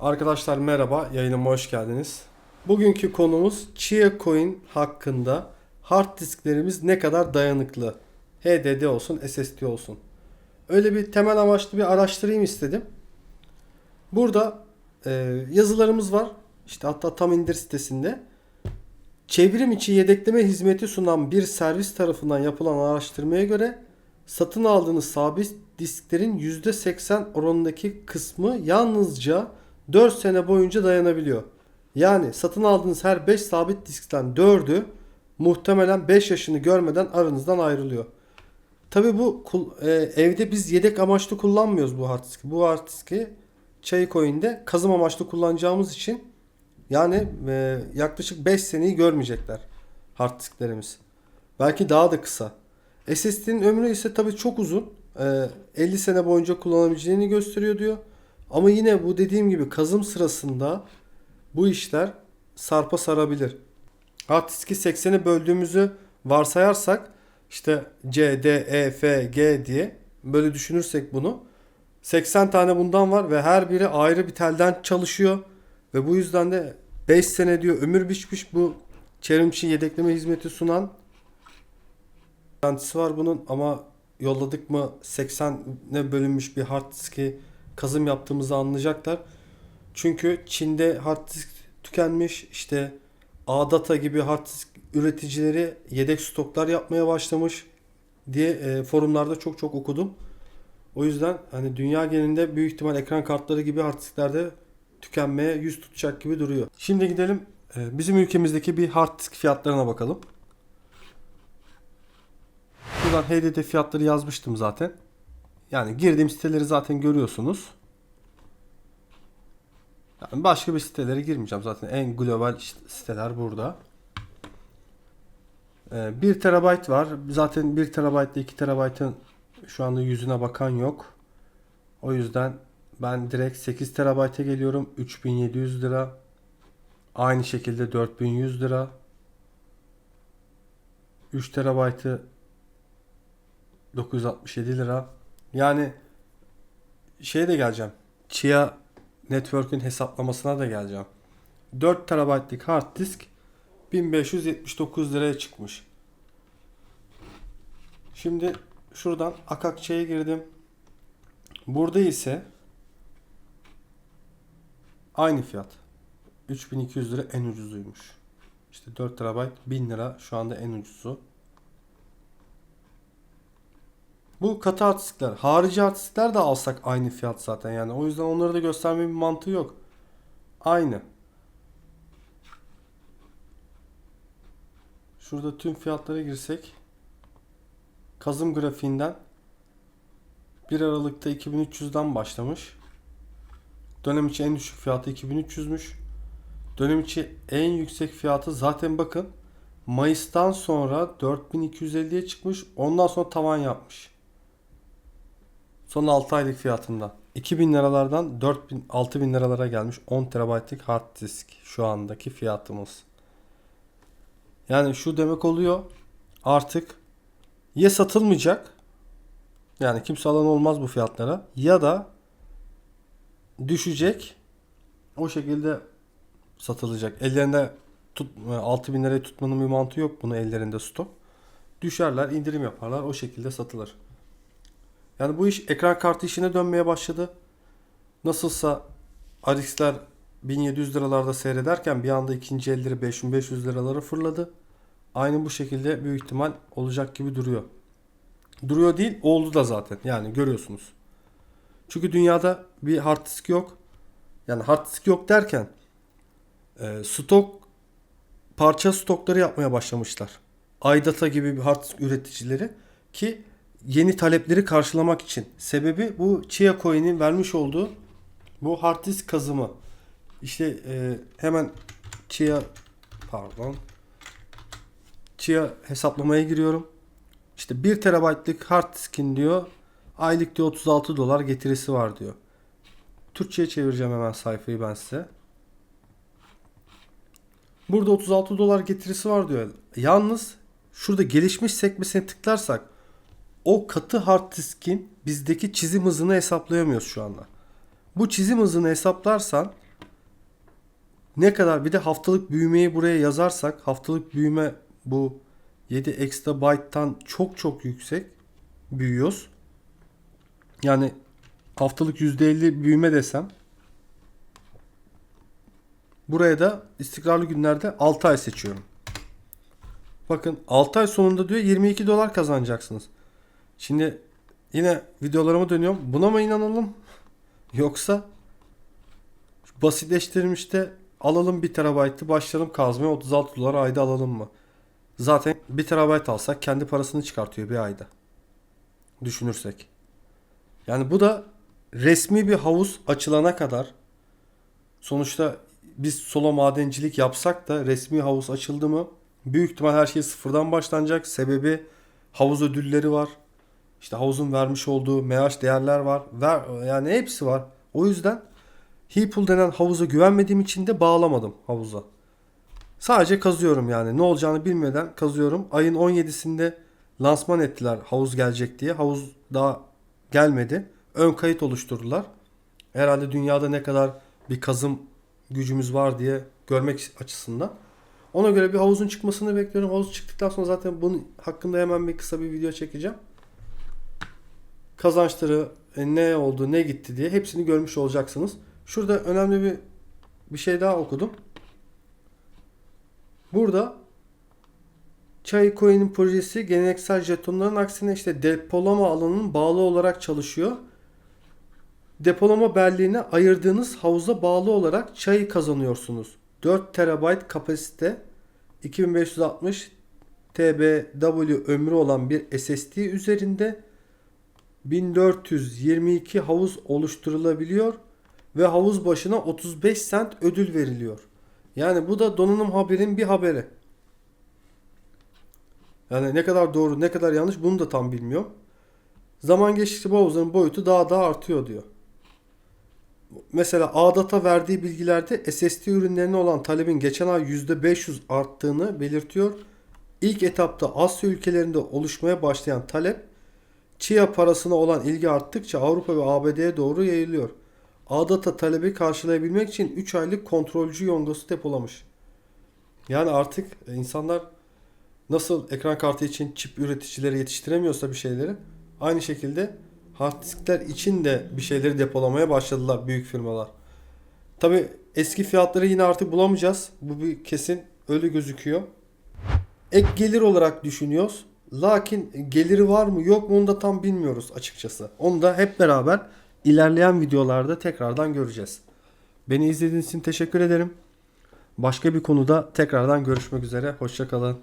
Arkadaşlar merhaba, yayınıma hoş geldiniz. Bugünkü konumuz Chia Coin hakkında hard disklerimiz ne kadar dayanıklı? HDD olsun, SSD olsun. Öyle bir temel amaçlı bir araştırayım istedim. Burada e, yazılarımız var. İşte hatta tam indir sitesinde. Çevrim içi yedekleme hizmeti sunan bir servis tarafından yapılan araştırmaya göre satın aldığınız sabit disklerin %80 oranındaki kısmı yalnızca 4 sene boyunca dayanabiliyor. Yani satın aldığınız her 5 sabit diskten 4'ü muhtemelen 5 yaşını görmeden aranızdan ayrılıyor. Tabi bu e, evde biz yedek amaçlı kullanmıyoruz bu hard diski. Bu hard diski Çaycoin'de kazım amaçlı kullanacağımız için yani e, yaklaşık 5 seneyi görmeyecekler hard disklerimiz. Belki daha da kısa. SSD'nin ömrü ise tabii çok uzun. E, 50 sene boyunca kullanabileceğini gösteriyor diyor. Ama yine bu dediğim gibi kazım sırasında bu işler sarpa sarabilir. Hard diski 80'e böldüğümüzü varsayarsak işte C, D, E, F, G diye böyle düşünürsek bunu 80 tane bundan var ve her biri ayrı bir telden çalışıyor ve bu yüzden de 5 sene diyor ömür biçmiş bu çevrimçi yedekleme hizmeti sunan garantisi var bunun ama yolladık mı 80'e bölünmüş bir hard diski kazım yaptığımızı anlayacaklar. Çünkü Çin'de hard disk tükenmiş. işte Adata gibi hard disk üreticileri yedek stoklar yapmaya başlamış diye e, forumlarda çok çok okudum. O yüzden hani dünya genelinde büyük ihtimal ekran kartları gibi hard disklerde tükenmeye yüz tutacak gibi duruyor. Şimdi gidelim e, bizim ülkemizdeki bir hard disk fiyatlarına bakalım. Buradan HDD fiyatları yazmıştım zaten. Yani girdiğim siteleri zaten görüyorsunuz. Yani başka bir sitelere girmeyeceğim. Zaten en global siteler burada. Ee, 1 terabayt var. Zaten 1 terabayt ile 2 terabaytın şu anda yüzüne bakan yok. O yüzden ben direkt 8 terabayta geliyorum. 3700 lira. Aynı şekilde 4100 lira. 3 terabaytı 967 lira. Yani şeye de geleceğim. Chia Network'ün hesaplamasına da geleceğim. 4 TB'lik hard disk 1579 liraya çıkmış. Şimdi şuradan Akakçe'ye girdim. Burada ise aynı fiyat. 3200 lira en ucuzuymuş. İşte 4 TB 1000 lira şu anda en ucuzu. Bu katı artistler. Harici artistler de alsak aynı fiyat zaten yani. O yüzden onları da gösterme bir mantığı yok. Aynı. Şurada tüm fiyatlara girsek kazım grafiğinden 1 Aralık'ta 2300'den başlamış. Dönem içi en düşük fiyatı 2300'müş. Dönem içi en yüksek fiyatı zaten bakın Mayıs'tan sonra 4250'ye çıkmış. Ondan sonra tavan yapmış. Son 6 aylık fiyatından. 2000 liralardan 4000 6000 liralara gelmiş 10 TB'lik hard disk şu andaki fiyatımız. Yani şu demek oluyor artık ya satılmayacak yani kimse alan olmaz bu fiyatlara ya da düşecek o şekilde satılacak. Ellerinde tut, 6000 liraya tutmanın bir mantığı yok bunu ellerinde stok. Düşerler indirim yaparlar o şekilde satılır. Yani bu iş ekran kartı işine dönmeye başladı. Nasılsa RX'ler 1700 liralarda seyrederken bir anda ikinci elleri 5500 liralara fırladı. Aynı bu şekilde büyük ihtimal olacak gibi duruyor. Duruyor değil oldu da zaten yani görüyorsunuz. Çünkü dünyada bir hard disk yok. Yani hard disk yok derken e, stok parça stokları yapmaya başlamışlar. iData gibi bir hard disk üreticileri ki yeni talepleri karşılamak için. Sebebi bu Chia Coin'in vermiş olduğu bu hard disk kazımı. İşte e, hemen Chia pardon Chia hesaplamaya giriyorum. İşte 1 terabaytlık hard diskin diyor aylık diyor 36 dolar getirisi var diyor. Türkçe'ye çevireceğim hemen sayfayı ben size. Burada 36 dolar getirisi var diyor. Yalnız şurada gelişmiş sekmesine tıklarsak o katı hard diskin bizdeki çizim hızını hesaplayamıyoruz şu anda. Bu çizim hızını hesaplarsan ne kadar bir de haftalık büyümeyi buraya yazarsak haftalık büyüme bu 7 exabyte'tan çok çok yüksek büyüyoruz. Yani haftalık %50 büyüme desem buraya da istikrarlı günlerde 6 ay seçiyorum. Bakın 6 ay sonunda diyor 22 dolar kazanacaksınız. Şimdi yine videolarıma dönüyorum. Buna mı inanalım? Yoksa basitleştirilmişte alalım 1 terabaytı başlayalım kazmaya 36 dolar ayda alalım mı? Zaten 1 terabayt alsak kendi parasını çıkartıyor bir ayda. Düşünürsek. Yani bu da resmi bir havuz açılana kadar sonuçta biz solo madencilik yapsak da resmi havuz açıldı mı büyük ihtimal her şey sıfırdan başlanacak. Sebebi havuz ödülleri var. İşte havuzun vermiş olduğu MH değerler var. Ver, yani hepsi var. O yüzden Heapul denen havuza güvenmediğim için de bağlamadım havuza. Sadece kazıyorum yani. Ne olacağını bilmeden kazıyorum. Ayın 17'sinde lansman ettiler havuz gelecek diye. Havuz daha gelmedi. Ön kayıt oluşturdular. Herhalde dünyada ne kadar bir kazım gücümüz var diye görmek açısından. Ona göre bir havuzun çıkmasını bekliyorum. Havuz çıktıktan sonra zaten bunun hakkında hemen bir kısa bir video çekeceğim. Kazançları e, ne oldu, ne gitti diye hepsini görmüş olacaksınız. Şurada önemli bir bir şey daha okudum. Burada Çay Coin'in projesi geleneksel jetonların aksine işte depolama alanının bağlı olarak çalışıyor. Depolama belleğine ayırdığınız havuza bağlı olarak çayı kazanıyorsunuz. 4 TB kapasite 2560 TBW ömrü olan bir SSD üzerinde 1422 havuz oluşturulabiliyor ve havuz başına 35 cent ödül veriliyor. Yani bu da donanım haberin bir haberi. Yani ne kadar doğru ne kadar yanlış bunu da tam bilmiyorum. Zaman geçtikçe bu havuzların boyutu daha da artıyor diyor. Mesela ADATA verdiği bilgilerde SSD ürünlerine olan talebin geçen ay %500 arttığını belirtiyor. İlk etapta Asya ülkelerinde oluşmaya başlayan talep Chia parasına olan ilgi arttıkça Avrupa ve ABD'ye doğru yayılıyor. ADATA talebi karşılayabilmek için 3 aylık kontrolcü yongası depolamış. Yani artık insanlar nasıl ekran kartı için çip üreticileri yetiştiremiyorsa bir şeyleri aynı şekilde hard diskler için de bir şeyleri depolamaya başladılar büyük firmalar. Tabi eski fiyatları yine artık bulamayacağız. Bu bir kesin öyle gözüküyor. Ek gelir olarak düşünüyoruz. Lakin geliri var mı yok mu onu da tam bilmiyoruz açıkçası. Onu da hep beraber ilerleyen videolarda tekrardan göreceğiz. Beni izlediğiniz için teşekkür ederim. Başka bir konuda tekrardan görüşmek üzere. Hoşçakalın.